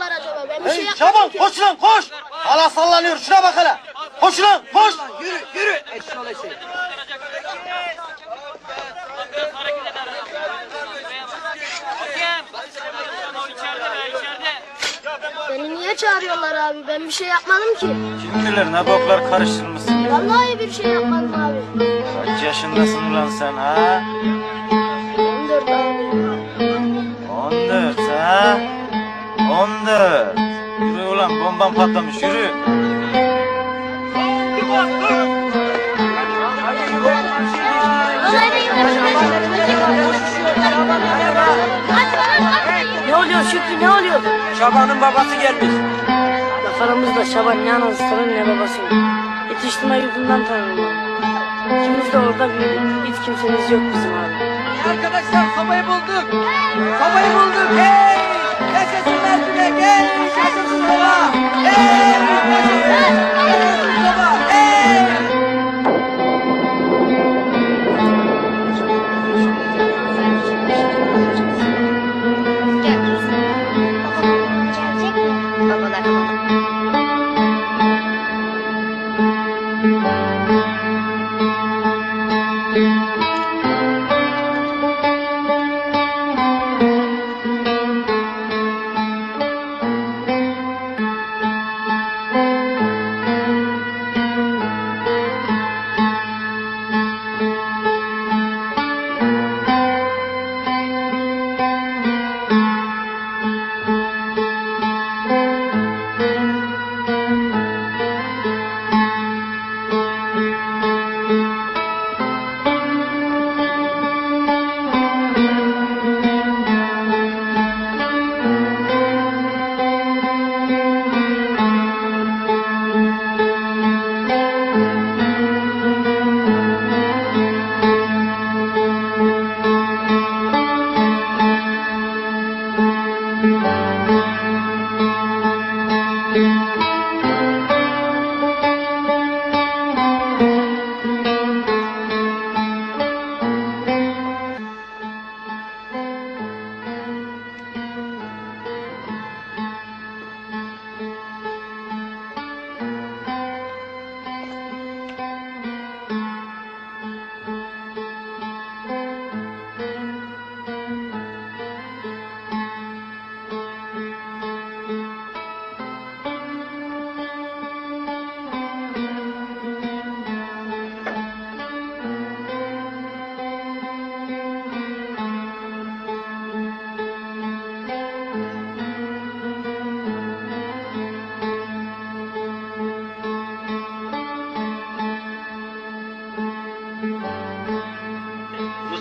çağırıyorlar acaba? Ben bir şey Hey yapmadım Şaban ki. koş lan koş. Hala sallanıyor şuna bak hele. Koş lan koş. Yürü yürü. Eşşoğlu şey. Beni niye çağırıyorlar abi? Ben bir şey yapmadım ki. Kim bilir ne boklar karıştırmışsın. Vallahi bir şey yapmadım abi. Kaç yaşındasın ulan sen ha? 14. Yürü ulan bomban patlamış yürü. Ne oluyor Şükrü ne oluyor? Şaban'ın babası gelmiş. Laf aramızda Şaban ne anası tanır ne babası. Yetiştirme yurdundan tanırım. İkimiz de orada büyüdük. Hiç kimsemiz yok bizim abi. Arkadaşlar sobayı bulduk. Sobayı bulduk. Hey! Yaşasın Mersin'e gel. Yaşasın soba. Hey!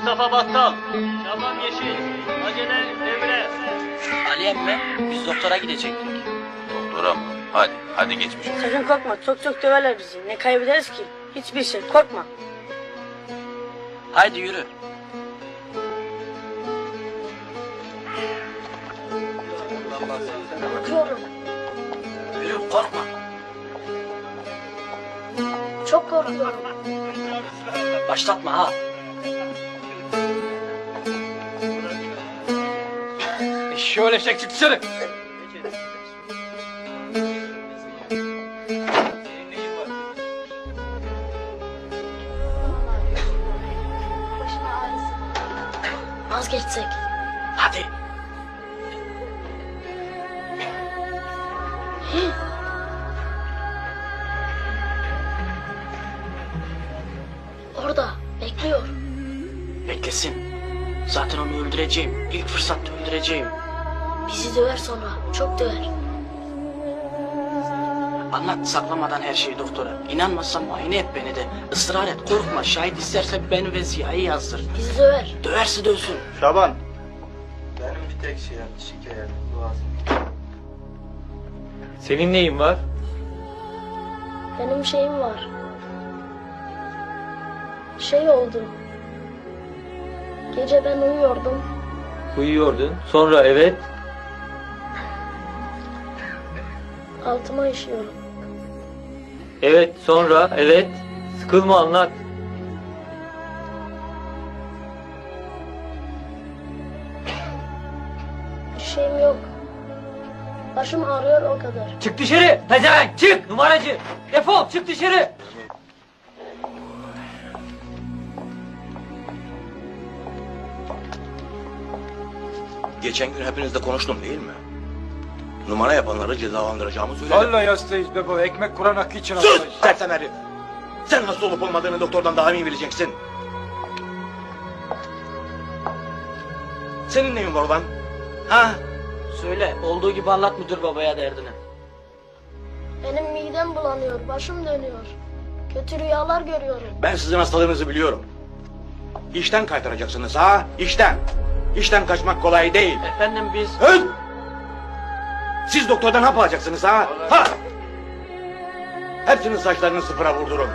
Mustafa Battal, Şaban Yeşil, Acele Emre. Ali emmi biz doktora gidecektik. Doktora mı? Hadi, hadi geçmiş olsun. Sakın korkma çok çok döverler bizi. Ne kaybederiz ki? Hiçbir şey korkma. Haydi yürü. Korkuyorum. Yürü korkma. Çok korkuyorum. Başlatma ha. Şöyle çek çık dışarı. Vazgeçsek. Hadi. Orada. Bekliyor. Beklesin. Zaten onu öldüreceğim. İlk fırsatta öldüreceğim. Bizi döver sonra. Çok döver. Anlat saklamadan her şeyi doktora. İnanmazsan muayene et beni de. Israr et korkma. Şahit isterse beni ve Ziya'yı yazdır. Bizi döver. Döverse dövsün. Şaban. Benim bir tek şey şikayet boğazım. Senin neyin var? Benim şeyim var. Şey oldu. Gece ben uyuyordum. Uyuyordun. Sonra evet. Altıma işiyorum. Evet sonra evet. Sıkılma anlat. Bir şeyim yok. Başım ağrıyor o kadar. Çık dışarı. Pezevenk çık. Numaracı. Defol çık dışarı. Geçen gün hepinizle konuştum değil mi? Numara yapanları cezalandıracağımı söyledim. Vallahi hastayız be baba. Ekmek kuran hakkı için Sus hastayız. sersem herif! Sen hasta olup olmadığını doktordan daha iyi bileceksin. Senin neyin var ulan? Ha? Söyle olduğu gibi anlat müdür babaya derdini. Benim midem bulanıyor, başım dönüyor. Kötü rüyalar görüyorum. Ben sizin hastalığınızı biliyorum. İşten kaytaracaksınız ha? İşten. İşten kaçmak kolay değil. Efendim biz... Öl! Siz doktordan hap alacaksınız ha? Ha! Hepsinin saçlarını sıfıra vurdurun.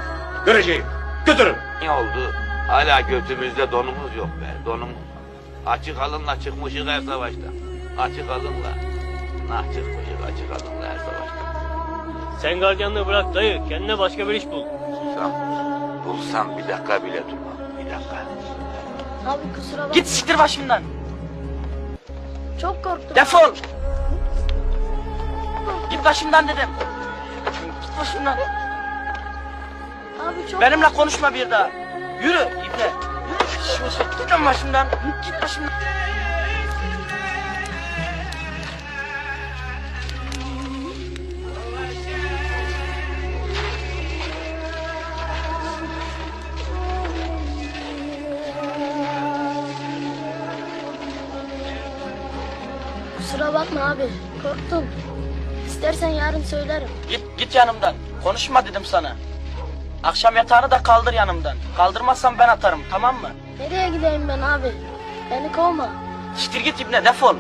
Göreceğim. Götürün. Ne oldu? Hala götümüzde donumuz yok be, donumuz. Açık alınla çıkmışık her savaşta. Açık alınla. Nah çıkmışık açık alınla her savaşta. Sen gardiyanlığı bırak dayı. Kendine başka bir iş bul. Bulsam, bulsam bir dakika bile durmam. Bir dakika. Abi kusura bakma. Git siktir başımdan. Çok korktum. Defol. Git başımdan dedim. Git başımdan. Abi çok Benimle konuşma bir daha. Yürü. Şimdi git lan başımdan. Git başımdan. Kusura bakma abi. Korktum. İstersen yarın söylerim. Git git yanımdan. Konuşma dedim sana. Akşam yatağını da kaldır yanımdan. Kaldırmazsan ben atarım tamam mı? Nereye gideyim ben abi? Beni kovma. Siktir git ibne defol.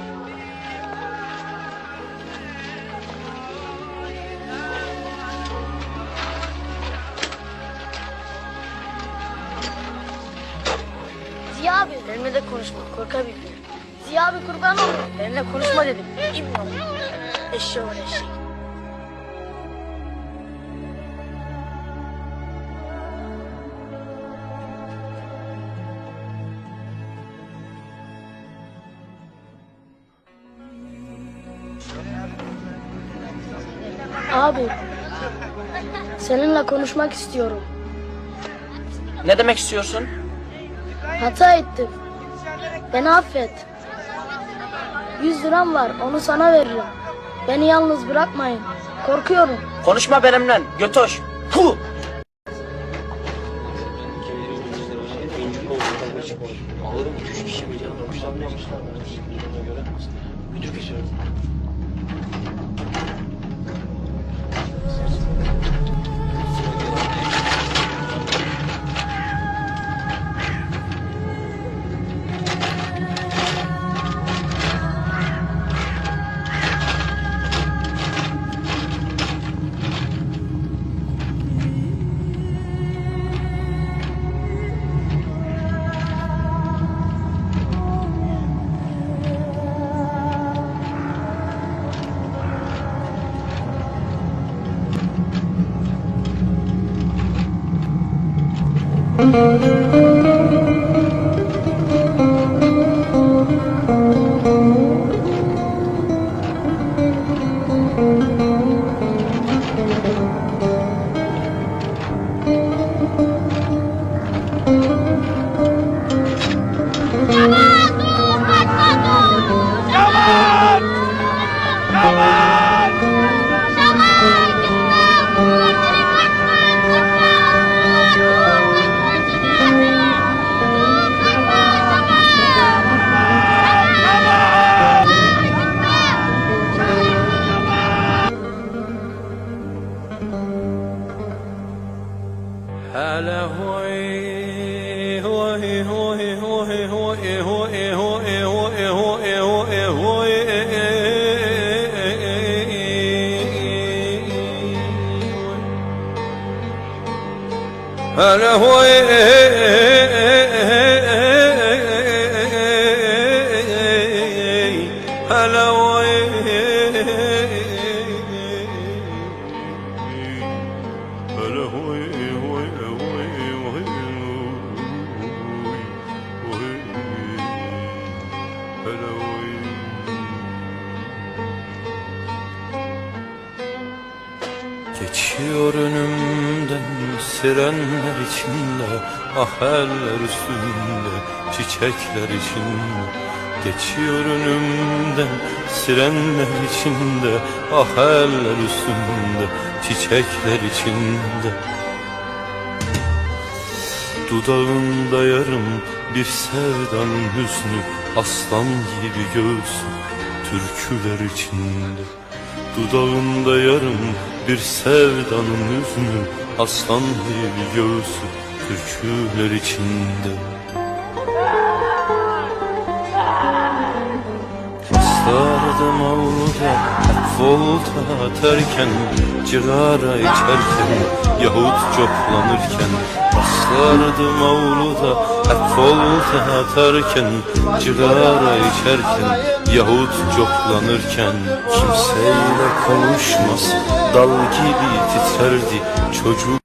Ziya abi. Benimle de konuşma korkabilir. Ziya abi kurban ol. Benimle konuşma dedim. İbn Eşeği eşek. Abi. Seninle konuşmak istiyorum. Ne demek istiyorsun? Hata ettim. Beni affet. 100 liram var onu sana veririm. Beni yalnız bırakmayın. Korkuyorum. Konuşma benimle götoş. Música Hele Geçiyor önümden sirenler içinde Ah eller üstünde çiçekler içinde. Geçiyor önümden sirenler içinde Ah eller üstünde çiçekler içinde. Dudağında yarım bir sevdanın hüznü Aslan gibi göğsü türküler içinde. Dudağında yarım bir sevdanın hüznü Aslan gibi göğsü türküler içinde. Rastlardım avluda volta atarken Cigara içerken yahut coplanırken Rastlardım avluda volta atarken Cigara içerken yahut coplanırken Kimseyle konuşmaz. Dal gibi titrerdi çocuk